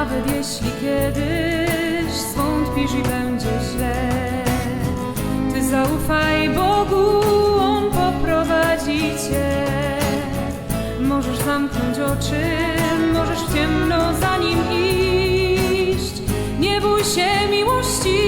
Nawet jeśli kiedyś zwątpisz i będzie źle. Ty zaufaj Bogu, On poprowadzi Cię. Możesz zamknąć oczy, możesz w ciemno za Nim iść. Nie bój się miłości,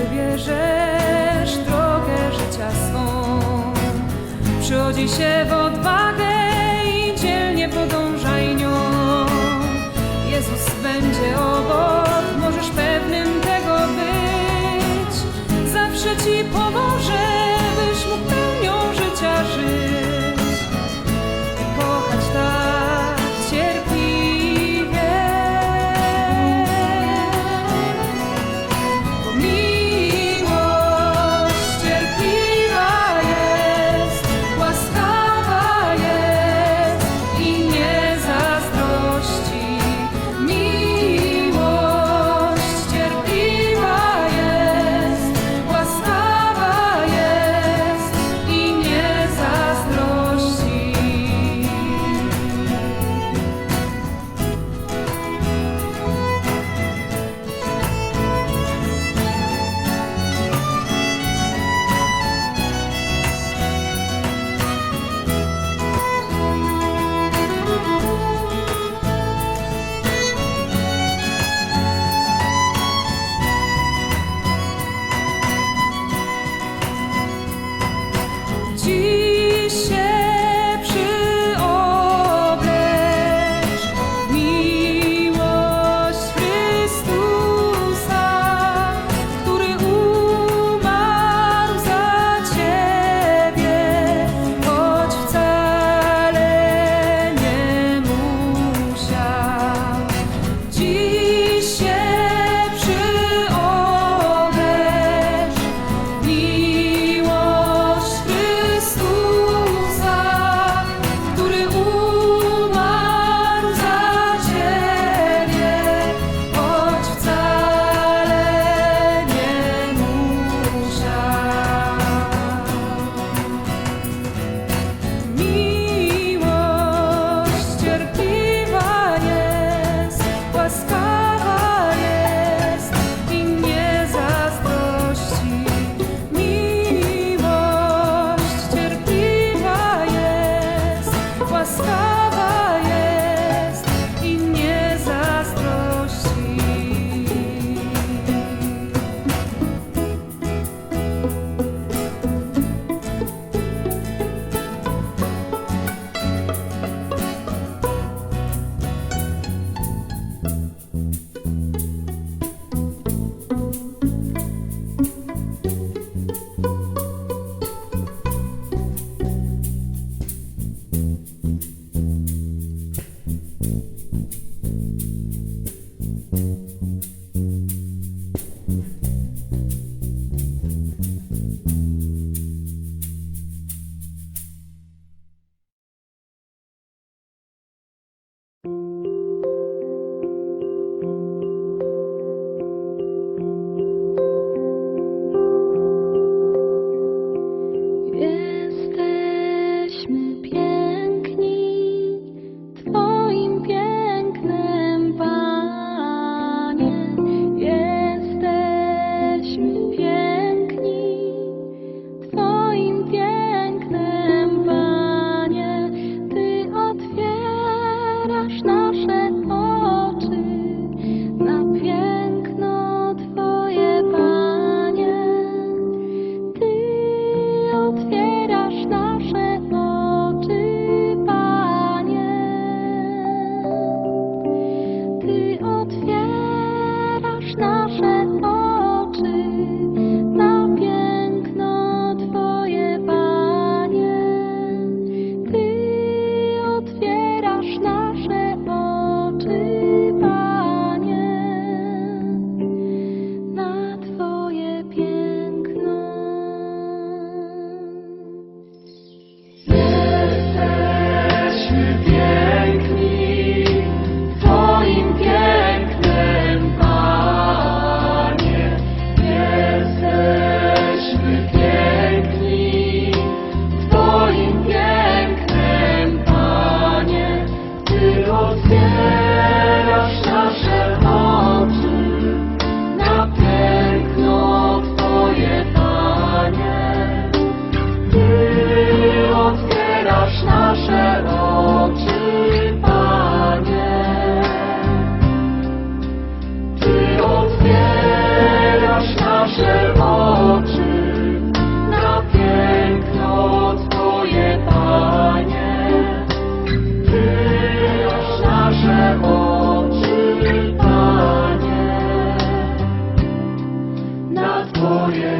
wybierzesz drogę życia swą, przychodzi się w odwagę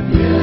yeah.